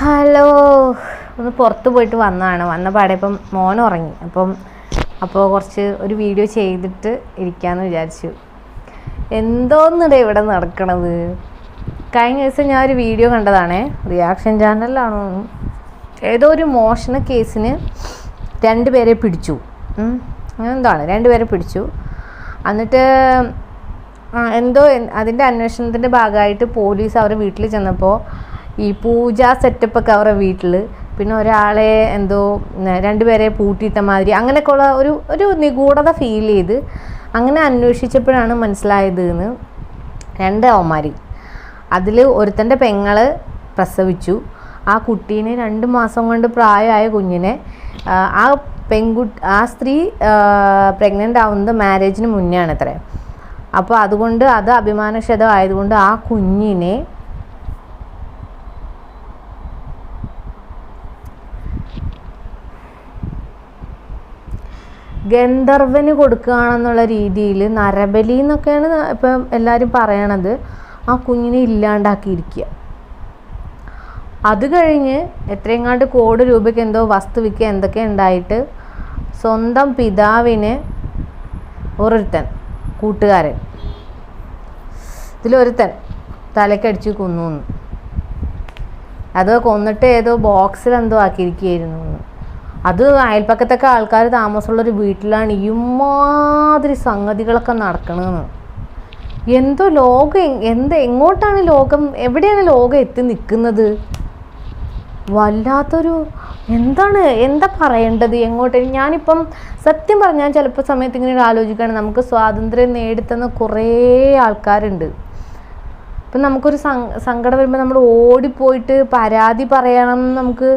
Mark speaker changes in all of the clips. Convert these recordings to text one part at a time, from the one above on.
Speaker 1: Hello. ഒന്ന് പുറത്ത് പോയിട്ട് വന്നതാണ്. വന്ന പാടെ ഇപ്പം മോൻ ഉറങ്ങി. അപ്പം അപ്പോൾ കുറച്ച് ഒരു വീഡിയോ ചെയ്തിട്ട് ഇരിക്കാമെന്ന് വിചാരിച്ചു. എന്തോന്നിടെ ഇവിടെ നടക്കണത്? കഴിഞ്ഞ ദിവസം ഞാൻ ഒരു വീഡിയോ കണ്ടതാണേ. റിയാക്ഷൻ ചാനലിലാണോ? ഏതോ ഒരു മോഷണ കേസിന് രണ്ട് പേരെ പിടിച്ചു. എന്താണ്? രണ്ട് എന്താണ് രണ്ടുപേരെ പിടിച്ചു. എന്നിട്ട് എന്തോ അതിന്റെ അന്വേഷണത്തിന്റെ ഭാഗമായിട്ട് പോലീസ് അവരുടെ വീട്ടിൽ ചെന്നപ്പോൾ ഈ പൂജ സെറ്റപ്പൊക്കെ അവരുടെ വീട്ടിൽ പിന്നെ ഒരാളെ എന്തോ രണ്ടുപേരെ പൂട്ടിയിട്ട മാതിരി അങ്ങനെയൊക്കെ ഉള്ള ഒരു ഒരു നിഗൂഢത ഫീൽ ചെയ്ത് അങ്ങനെ അന്വേഷിച്ചപ്പോഴാണ് മനസ്സിലായത് എന്ന് രണ്ട് അവന്മാർ അതിൽ ഒരുത്തന്റെ പെങ്ങൾ പ്രസവിച്ചു. ആ കുട്ടീനെ രണ്ട് മാസം കൊണ്ട് പ്രായമായ കുഞ്ഞിനെ ആ പെൺകുട്ടി ആ സ്ത്രീ പ്രഗ്നന്റ് ആവുന്നത് മാരേജിന് മുന്നേ ആണ് അത്രേ അപ്പോൾ അതുകൊണ്ട് അത് അഭിമാനക്ഷതമായതുകൊണ്ട് ആ കുഞ്ഞിനെ ഗന്ധർവന് കൊടുക്കുകയാണെന്നുള്ള രീതിയിൽ നരബലി എന്നൊക്കെയാണ് ഇപ്പം എല്ലാവരും പറയണത് ആ കുഞ്ഞിനെ ഇല്ലാണ്ടാക്കിയിരിക്കുക അത് കഴിഞ്ഞ് എത്രയെങ്ങാണ്ട് കോടി രൂപയ്ക്ക് എന്തോ വസ്തു വിൽക്കുക എന്തൊക്കെ ഉണ്ടായിട്ട് സ്വന്തം പിതാവിന് ഒരുത്തൻ കൂട്ടുകാരൻ ഇതിലൊരുത്തൻ തലക്കടിച്ച് കൊന്നു. അത് കൊന്നിട്ട് ഏതോ ബോക്സിൽ എന്തോ ആക്കിയിരിക്കുകയായിരുന്നു. അത് അയൽപ്പക്കത്തൊക്കെ ആൾക്കാർ താമസമുള്ളൊരു വീട്ടിലാണ് ഇമാതിരി സംഗതികളൊക്കെ നടക്കണമെന്ന് എന്തോ ലോകം എന്ത് എങ്ങോട്ടാണ് ലോകം എവിടെയാണ് ലോകം എത്തി നിൽക്കുന്നത് വല്ലാത്തൊരു എന്താണ് എന്താ പറയേണ്ടത് എങ്ങോട്ട്? ഞാനിപ്പം സത്യം പറഞ്ഞാൽ ചിലപ്പോൾ സമയത്ത് ഇങ്ങനെ ആലോചിക്കുകയാണ് നമുക്ക് സ്വാതന്ത്ര്യം നേടിത്തന്ന കുറേ ആൾക്കാരുണ്ട്. ഇപ്പം നമുക്കൊരു സങ്ക സങ്കടം വരുമ്പോൾ നമ്മൾ ഓടിപ്പോയിട്ട് പരാതി പറയണം നമുക്ക്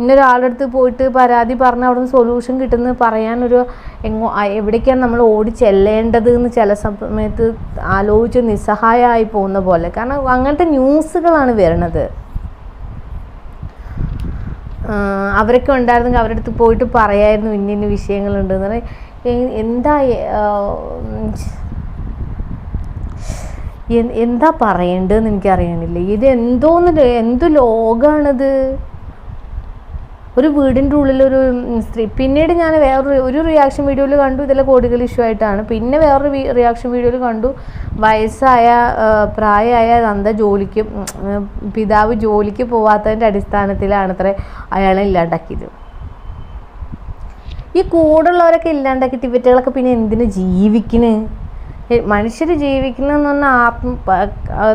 Speaker 1: ഇന്നൊരാളുടെ അടുത്ത് പോയിട്ട് പരാതി പറഞ്ഞ് അവിടെ സൊല്യൂഷൻ കിട്ടുന്നത് പറയാനൊരു എങ്ങോ എവിടേക്കാണ് നമ്മൾ ഓടി ചെല്ലേണ്ടത് എന്ന് ചില സമയത്ത് ആലോചിച്ച് നിസ്സഹായമായി പോകുന്ന പോലെ. കാരണം അങ്ങനത്തെ ന്യൂസുകളാണ് വരണത് അവരൊക്കെ ഉണ്ടായിരുന്നെങ്കിൽ അവരുടെ അടുത്ത് പോയിട്ട് പറയായിരുന്നു ഇന്ന ഇന്ന വിഷയങ്ങളുണ്ട് എന്ന് എന്താ എന്താ പറയേണ്ടതെന്ന് എനിക്കറിയണില്ല ഇത് എന്തോന്ന് എന്ത് ലോകമാണിത് ഒരു വീടിന്റെ ഉള്ളിലൊരു സ്ത്രീ. പിന്നീട് ഞാൻ വേറൊരു ഒരു റിയാക്ഷൻ വീഡിയോയിൽ കണ്ടു ഇതെല്ലാം കോടികൾ ഇഷ്യൂ ആയിട്ടാണ്. പിന്നെ വേറൊരു റിയാക്ഷൻ വീഡിയോയിൽ കണ്ടു വയസ്സായ പ്രായമായ നന്ദ ജോലിക്ക് പിതാവ് ജോലിക്ക് പോവാത്തതിന്റെ അടിസ്ഥാനത്തിലാണ് അത്ര അയാളെ ഇല്ലാണ്ടാക്കിയത്. ഈ കൂടുള്ളവരൊക്കെ ഇല്ലാണ്ടാക്കി ഇവറ്റകളൊക്കെ പിന്നെ എന്തിനു ജീവിക്കണ്? മനുഷ്യർ ജീവിക്കുന്നതെന്ന് പറഞ്ഞാൽ ആത്മ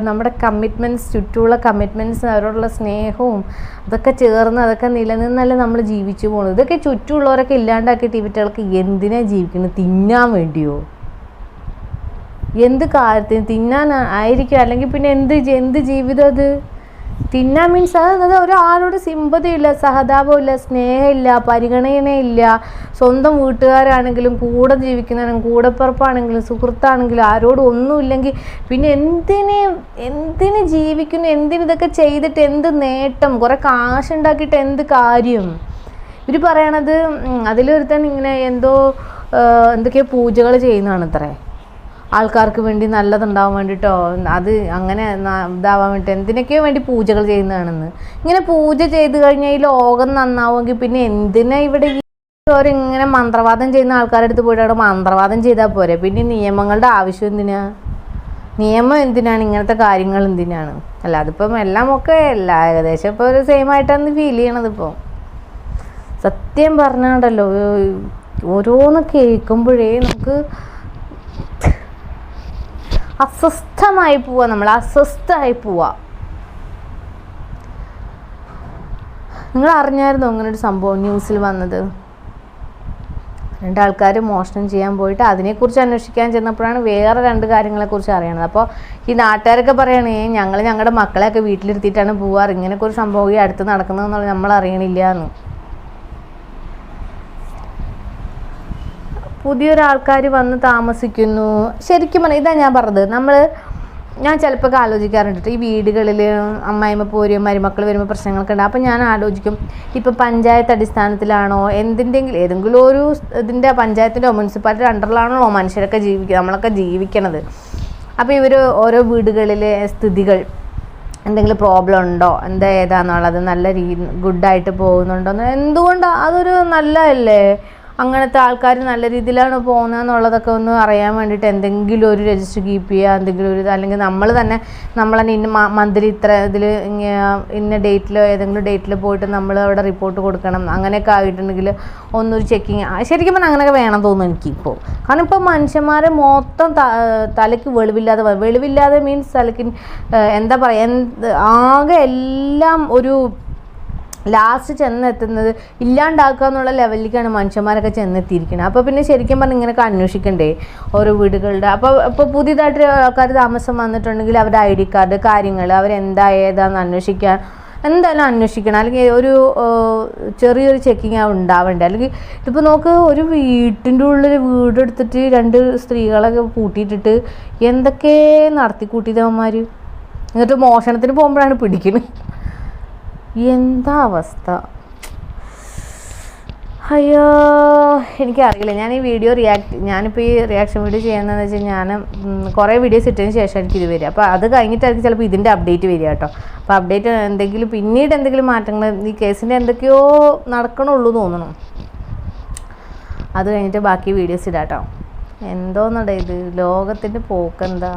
Speaker 1: നമ്മുടെ കമ്മിറ്റ്മെന്റ്സ് ചുറ്റുമുള്ള കമ്മിറ്റ്മെന്റ്സ് അവരോടുള്ള സ്നേഹവും അതൊക്കെ ചേർന്ന് അതൊക്കെ നിലനിന്നല്ലേ നമ്മൾ ജീവിച്ചു പോകുന്നത്. ഇതൊക്കെ ചുറ്റുമുള്ളവരൊക്കെ ഇല്ലാണ്ടാക്കിയിട്ട് ഇവറ്റകൾക്ക് എന്തിനാ ജീവിക്കുന്നത്? തിന്നാൻ വേണ്ടിയോ? എന്ത് കാര്യത്തിന്? തിന്നാൻ ആയിരിക്കും. അല്ലെങ്കിൽ പിന്നെ എന്ത് എന്ത് ജീവിതം അത്? തിന്നാൻ മീൻസ് അത് അത് ഒരാളോട് സിമ്പതിയില്ല സഹതാപമില്ല സ്നേഹമില്ല പരിഗണനയില്ല സ്വന്തം വീട്ടുകാരാണെങ്കിലും കൂടെ ജീവിക്കുന്നവരും കൂടെപ്പിറപ്പാണെങ്കിലും സുഹൃത്താണെങ്കിലും ആരോടും ഒന്നുമില്ലെങ്കിൽ പിന്നെ എന്തിന് എന്തിന് ജീവിക്കുന്നു എന്തിന് ഇതൊക്കെ ചെയ്തിട്ട് എന്ത് നേട്ടം കുറേ കാശുണ്ടാക്കിയിട്ട് എന്ത് കാര്യം? ഇവർ പറയണത് അതിലൊരുത്തൻ ഇങ്ങനെ എന്തോ എന്തൊക്കെയോ പൂജകൾ ചെയ്യുന്നതാണ് അത്രേ ആൾക്കാർക്ക് വേണ്ടി നല്ലതുണ്ടാവാൻ വേണ്ടിയിട്ടോ അത് അങ്ങനെ ഇതാവാൻ വേണ്ടി എന്തിനൊക്കെയോ വേണ്ടി പൂജകൾ ചെയ്യുന്നതാണെന്ന്. ഇങ്ങനെ പൂജ ചെയ്ത് കഴിഞ്ഞാൽ ഈ ലോകം നന്നാവുമെങ്കിൽ പിന്നെ എന്തിനാ ഇവിടെ ഇങ്ങനെ മന്ത്രവാദം ചെയ്യുന്ന ആൾക്കാരുടെ അടുത്ത് പോയിട്ട് അവിടെ മന്ത്രവാദം ചെയ്താൽ പോരെ? പിന്നെ നിയമങ്ങളുടെ ആവശ്യം എന്തിനാ? നിയമം എന്തിനാണ്? ഇങ്ങനത്തെ കാര്യങ്ങൾ എന്തിനാണ്? അല്ല അതിപ്പം എല്ലാം ഒക്കെ അല്ല ഏകദേശം ഇപ്പോൾ ഒരു സെയിം ആയിട്ടാണ് ഫീൽ ചെയ്യണത് ഇപ്പോൾ സത്യം പറഞ്ഞാണ്ടല്ലോ ഓരോന്ന് കേൾക്കുമ്പോഴേ നമുക്ക് അസ്വസ്ഥമായി പോവുക നമ്മൾ അസ്വസ്ഥമായി പോവുക നിങ്ങൾ അറിഞ്ഞായിരുന്നോ അങ്ങനെ ഒരു സംഭവം ന്യൂസിൽ വന്നത്? രണ്ടാൾക്കാർ മോഷണം ചെയ്യാൻ പോയിട്ട് അതിനെക്കുറിച്ച് അന്വേഷിക്കാൻ ചെന്നപ്പോഴാണ് വേറെ രണ്ട് കാര്യങ്ങളെക്കുറിച്ച് അറിയണത്. അപ്പോൾ ഈ നാട്ടുകാരൊക്കെ പറയണേ ഞങ്ങൾ ഞങ്ങളുടെ മക്കളെയൊക്കെ വീട്ടിലിരുത്തിയിട്ടാണ് പോവാറ്. ഇങ്ങനെയൊക്കെ ഒരു സംഭവം ഈ അടുത്ത് നടക്കുന്നതെന്നുള്ള നമ്മൾ അറിയണില്ല എന്ന്. പുതിയൊരാൾക്കാർ വന്ന് താമസിക്കുന്നു. ശരിക്കും പറഞ്ഞാൽ ഇതാ ഞാൻ പറഞ്ഞത്. നമ്മൾ ഞാൻ ചിലപ്പോൾ ആലോചിക്കാറുണ്ട്. ഈ വീടുകളിൽ അമ്മായിമ്മ പോരും മരുമക്കൾ വരുമ്പോൾ പ്രശ്നങ്ങളൊക്കെ ഉണ്ട്. അപ്പോൾ ഞാൻ ആലോചിക്കും ഇപ്പം പഞ്ചായത്ത് അടിസ്ഥാനത്തിലാണോ എന്തിന്റെങ്കിലും ഏതെങ്കിലും ഒരു ഇതിന്റെ പഞ്ചായത്തിന്റെ മുനിസിപ്പാലിറ്റി അണ്ടറിലാണല്ലോ മനുഷ്യരൊക്കെ ജീവിക്കുക നമ്മളൊക്കെ ജീവിക്കണത്. അപ്പോൾ ഇവർ ഓരോ വീടുകളിലെ സ്ഥിതികൾ എന്തെങ്കിലും പ്രോബ്ലം ഉണ്ടോ എന്താ ഏതാണെന്നുള്ളത് നല്ല രീതി ഗുഡായിട്ട് പോകുന്നുണ്ടോ എന്തുകൊണ്ടാണ് അതൊരു നല്ലതല്ലേ? അങ്ങനത്തെ ആൾക്കാർ നല്ല രീതിയിലാണ് പോകുന്നതെന്നുള്ളതൊക്കെ ഒന്ന് അറിയാൻ വേണ്ടിയിട്ട് എന്തെങ്കിലും ഒരു രജിസ്റ്റർ കീപ്പ് ചെയ്യുക എന്തെങ്കിലും ഒരു അല്ലെങ്കിൽ നമ്മൾ തന്നെ നമ്മൾ തന്നെ ഇന്ന മന്ത്ലി ഇത്ര ഇതിൽ ഇന്ന ഡേറ്റിലോ ഏതെങ്കിലും ഡേറ്റിൽ പോയിട്ട് നമ്മൾ അവിടെ റിപ്പോർട്ട് കൊടുക്കണം. അങ്ങനെയൊക്കെ ആയിട്ടുണ്ടെങ്കിൽ ഒന്നൊരു ചെക്കിങ് ശരിക്കും പറഞ്ഞാൽ അങ്ങനെയൊക്കെ വേണം തോന്നുന്നു എനിക്കിപ്പോൾ. കാരണം ഇപ്പോൾ മനുഷ്യന്മാരെ മൊത്തം തലയ്ക്ക് വെളിവില്ലാതെ വെളിവില്ലാതെ മീൻസ് തലയ്ക്ക് എന്താ പറയുക ആകെ എല്ലാം ഒരു ലാസ്റ്റ് ചെന്നെത്തുന്നത് ഇല്ലാണ്ടാക്കുക എന്നുള്ള ലെവലിലേക്കാണ് മനുഷ്യന്മാരൊക്കെ ചെന്നെത്തിയിരിക്കുന്നത് അപ്പോൾ പിന്നെ ശരിക്കും പറഞ്ഞാൽ ഇങ്ങനെയൊക്കെ അന്വേഷിക്കണ്ടേ? ഓരോ വീടുകളുടെ. അപ്പോൾ ഇപ്പോൾ പുതിയതായിട്ട് ആൾക്കാർ താമസം വന്നിട്ടുണ്ടെങ്കിൽ അവരുടെ ഐ ഡി കാർഡ് കാര്യങ്ങൾ അവരെന്താ ഏതാന്ന് അന്വേഷിക്കാൻ എന്തായാലും അന്വേഷിക്കണം. അല്ലെങ്കിൽ ഒരു ചെറിയൊരു ചെക്കിങ് ഉണ്ടാവണ്ടേ? അല്ലെങ്കിൽ ഇതിപ്പോൾ നോക്ക് ഒരു വീട്ടിന്റെ ഉള്ളിൽ വീടെടുത്തിട്ട് രണ്ട് സ്ത്രീകളൊക്കെ കൂട്ടിയിട്ടിട്ട് എന്തൊക്കെ നടത്തി കൂട്ടിയതവന്മാർ എന്നിട്ട് മോഷണത്തിന് പോകുമ്പോഴാണ് പിടിക്കുന്നത് എന്താ അവസ്ഥ അയ്യോ എനിക്കറിയില്ല. ഞാൻ ഈ വീഡിയോ റിയാക്ട് ഞാനിപ്പോൾ ഈ റിയാക്ഷൻ വീഡിയോ ചെയ്യുന്നതെന്ന് വെച്ചാൽ ഞാൻ കുറേ വീഡിയോസ് ഇട്ടതിന് ശേഷം എനിക്ക് ഇത് വരിക. അപ്പോൾ അത് കഴിഞ്ഞിട്ടായിരിക്കും ചിലപ്പോൾ ഇതിന്റെ അപ്ഡേറ്റ് വരിക കേട്ടോ. അപ്പോൾ അപ്ഡേറ്റ് എന്തെങ്കിലും പിന്നീട് എന്തെങ്കിലും മാറ്റങ്ങൾ ഈ കേസിന്റെ എന്തൊക്കെയോ നടക്കണുള്ളൂ തോന്നണം അത് കഴിഞ്ഞിട്ട് ബാക്കി വീഡിയോസ് ഇടാം കേട്ടോ എന്തോന്നടേ ഇത്? ലോകത്തിന്റെ പോക്കെന്താ?